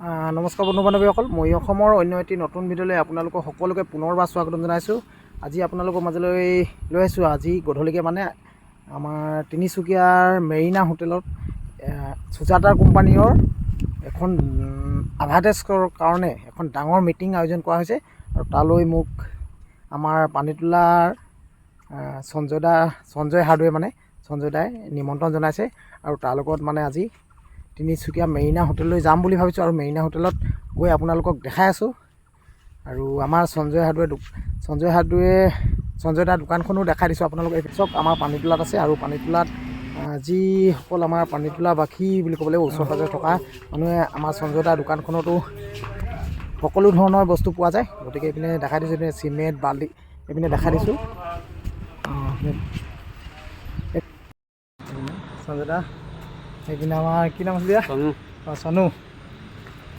নমস্কাৰ বন্ধু বান্ধৱীসকল মই অসমৰ অন্য এটি নতুন ভিডিঅ'লৈ আপোনালোকক সকলোকে পুনৰবাৰ স্বাগতম জনাইছোঁ। আজি আপোনালোকৰ মাজলৈ লৈ আহিছোঁ আজি গধূলিকৈ মানে আমাৰ তিনিচুকীয়াৰ মেৰিনা হোটেলত আহ, সুজাতাৰ কোম্পানীৰ এখন আভাতেজৰ কাৰণে এখন ডাঙৰ মিটিং আয়োজন কৰা হৈছে আৰু তালৈ মোক আমাৰ পানীতোলাৰ আহ, সঞ্জয় দা সঞ্জয় হাৰ্ডৱে মানে সঞ্জয় দাই নিমন্ত্ৰণ জনাইছে আৰু তাৰ লগত মানে আজি তিনিচুকীয়া মেৰিনা হোটেললৈ যাম বুলি ভাবিছোঁ আৰু মেৰিনা হোটেলত গৈ আপোনালোকক দেখাই আছোঁ। আৰু আমাৰ সঞ্জয় হাৰ্ডৱে সঞ্জয় হাৰ্ডৱে সঞ্জয় দাৰ দোকানখনো দেখাই দিছোঁ আপোনালোকে চব আমাৰ পানীতোলাত আছে আৰু পানীতোলাত যিসকল আমাৰ পানীতোলাবাসী বুলি ক'ব লাগিব ওচৰে পাঁজৰে থকা মানুহে আমাৰ সঞ্জয় দাৰ দোকানখনতো সকলো ধৰণৰ বস্তু পোৱা যায়। গতিকে এইপিনে দেখাই দিছোঁ এইপিনে চিমেণ্ট বালি এইপিনে দেখাই দিছোঁ। সঞ্জয় দা সেইপিনে আমাৰ কি নাম আছিলে অঁ চনু।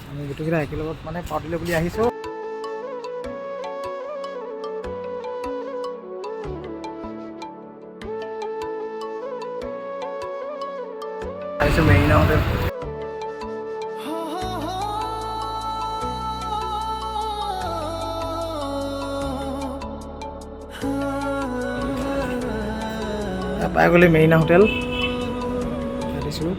আমি গোটেইকেইটা একেলগত মানে পাতিলে বুলি আহিছোঁ। আহিছোঁ মেৰিনা হোটেল পাই গ'লে মেৰিনা হোটেল। দিছোঁ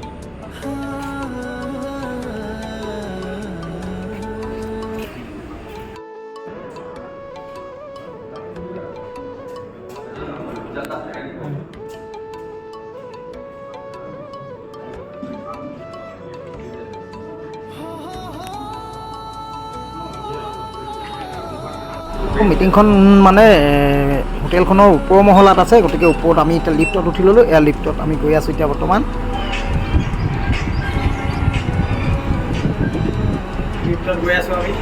মিটিংখন মানে হোটেলখনৰ ওপৰ মহলাত আছে, গতিকে ওপৰত আমি এতিয়া লিফ্টত উঠি ল'লোঁ। এয়া লিফ্টত আমি গৈ আছোঁ এতিয়া বৰ্তমান। লিফ্টত গৈ আছোঁ আমি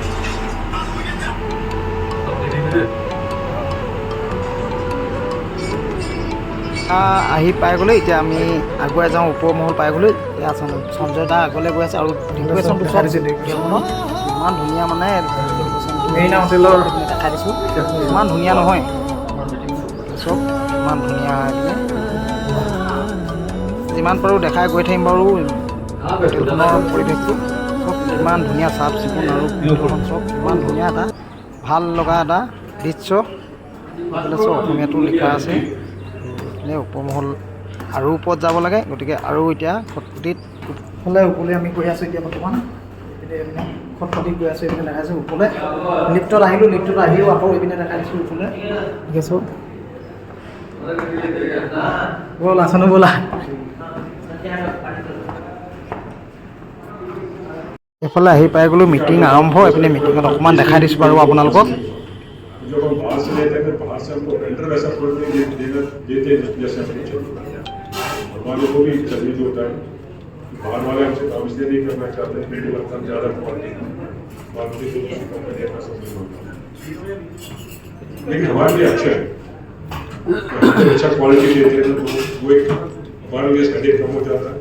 আহ, আহি পাই গ'লো এতিয়া আমি আগুৱাই যাওঁ ওপৰ মহল পাই গ'লো এয়া সঞ্জয়- দা আগলৈ গৈ আছে আৰু ডেক'ৰেশ্যনটো চব হোটেলখনত ইমান ধুনীয়া মানে মেৰিনা হোটেলৰ দেখাই দিছোঁ। ইমান ধুনীয়া নহয়। চব ইমান ধুনীয়া। যিমান পাৰোঁ দেখাই গৈ থাকিম বাৰু। হোটেলখনৰ পৰিৱেশটো। ইমান ধুনীয়া চাফ চিকুণ আৰু চব ইমান ধুনীয়া এটা, ভালো লগা এটা দৃশ্য। এইফালে চব অসমীয়াটো লিখা আছে। এইপিনে ওপৰমহল আৰু ওপৰত যাব লাগে, গতিকে আৰু এতিয়া খটখটিত ফালে ওপৰলৈ আমি গৈ আছোঁ এতিয়া বৰ্তমান। এইপিনে এইপিনে খটখটিত গৈ আছোঁ, এইপিনে দেখাইছোঁ ওপৰলৈ। লিফ্টত আহিলোঁ, লিফ্টত আহিও আকৌ এইপিনে দেখাই দিছোঁ ওপৰলৈ। ঠিক আছে। ব'লা, চনু ব'লা। এইফালে আহি পাই গ'লো মিটিং আৰম্ভ এইপিনে মিটিঙত অকণমান দেখাই দিছোঁ বাৰু আপোনালোকক जो हम बाहर से लेते हैं फिर बाहर से हमको टेंडर वैसा थोड़ी नहीं दे- देना देते हैं जैसे हमको चाहिए और वाले को भी चाहिए जो होता है बाहर वाले हमसे काम इसलिए नहीं करना चाहते हैं क्योंकि लगता है ज़्यादा क्वालिटी क्वालिटी तो किसी कंपनी का सब नहीं होता लेकिन हमारे लिए अच्छा है हमको अच्छा क्वालिटी देते हैं तो वो एक हमारे लिए हेडेक कम हो जाता है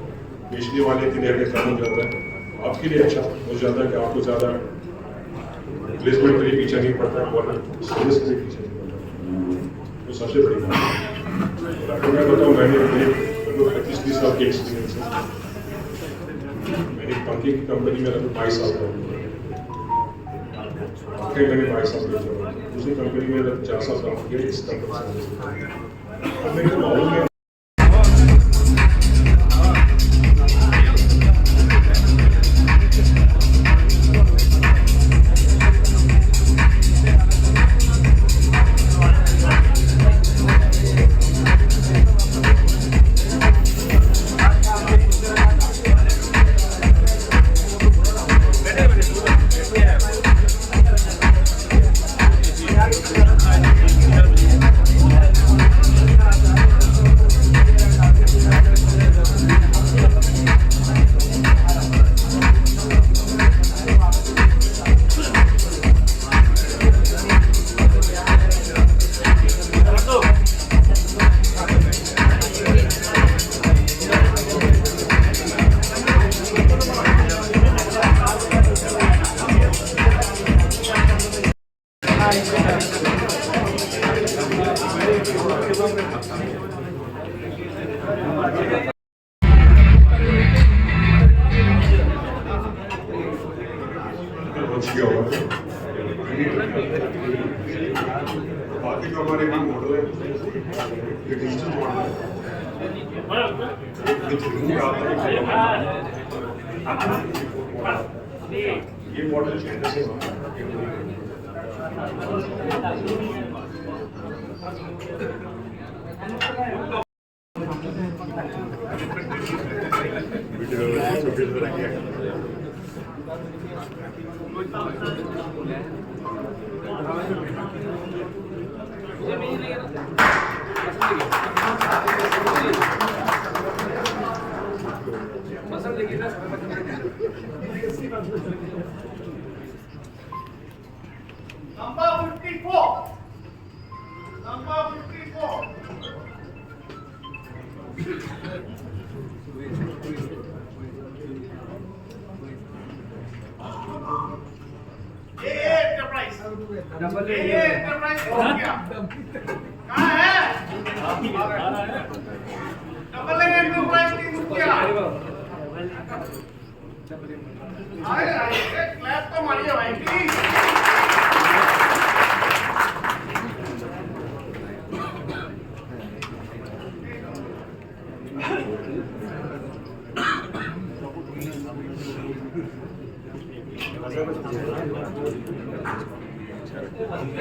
बेचने वाले के लिए हेडेक कम हो जाता है आपके लिए अच्छा हो जाता है कि आपको ज़्यादा प्लेसमेंट के लिए पीछे नहीं पड़ता है और सर्विस के लिए पीछे नहीं पड़ता। वो सबसे बड़ी बात है। आपको मैं बताऊँ, मैंने मेरे पच्चीस तीस साल की एक्सपीरियंस है। मैंने पंखी की कंपनी में लगभग बाईस साल का पंखे मैंने बाईस साल का दूसरी कंपनी में लगभग चार साल किया इस कंपनी से। मेरे माहौल अच्छी ऑफ़र है बाकी जो हमारे यहाँ मॉडल है, ये डिजिटल मॉडल है। ये मॉडल चाइना से वीडियो छोटे से रखिए Gracias. डबल ये सरप्राइज़ हो गया कहाँ है डबल ए एंटरप्राइज टीम क्या आए आए क्लैप तो मारिए भाई प्लीज़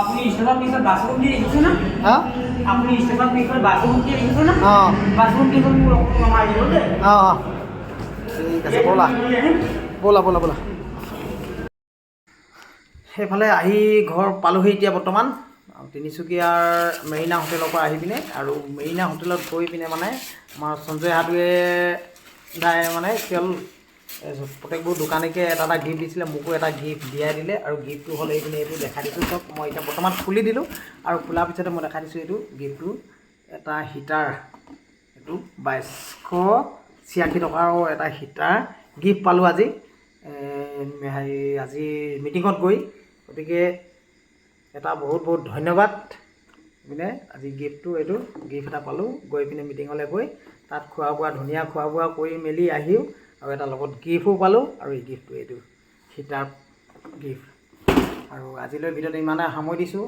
আপনি স্টেশন পিছৰ বাছখন দিয়ে দেখিছে না? হা আপুনি স্টেশন পিছৰ বাছখন দিয়ে দেখিছে না? কেইখন মোৰ অকণমান মাৰি দিব দেই অঁ অঁ ঠিক আছে ব'লা। ব'লা ব'লা ব'লা। সেইফালে আহি ঘৰ পালোহি এতিয়া বৰ্তমান। তিনিচুকীয়াৰ মেৰিনা হোটেলৰ পৰা আহি পিনে আৰু মেৰিনা হোটেলত গৈ পিনে মানে আমাৰ সঞ্জয় হাতুৱে দাই মানে কেৱল প্ৰত্যেকবোৰ দোকানীকে এটা এটা গিফ্ট দিছিলে মোকো এটা গিফ্ট দিয়াই দিলে আৰু গিফ্টটো হ'ল এইপিনে এইটো দেখাই দিছোঁ চব মই এতিয়া বৰ্তমান খুলি দিলোঁ আৰু খোলাৰ পিছতে মই দেখাই দিছোঁ এইটো গিফ্টটো এটা হিটাৰ এইটো বাইছশ ছিয়াশী টকাৰ এটা হিটাৰ গিফ্ট পালোঁ আজি হেৰি আজি মিটিঙত গৈ গতিকে এটা বহুত বহুত ধন্যবাদ পিনে আজি গিফ্টটো এইটো গিফ্ট এটা পালোঁ গৈ পিনে মিটিঙলৈ গৈ তাত খোৱা বোৱা ধুনীয়া খোৱা বোৱা কৰি মেলি আহিও আৰু এটা লগত গিফ্টো পালোঁ আৰু এই গিফ্টটো এইটো হিটাৰ গিফ্ট আৰু আজিলৈ ভিডিঅ'টো ইমানে সামৰি দিছোঁ।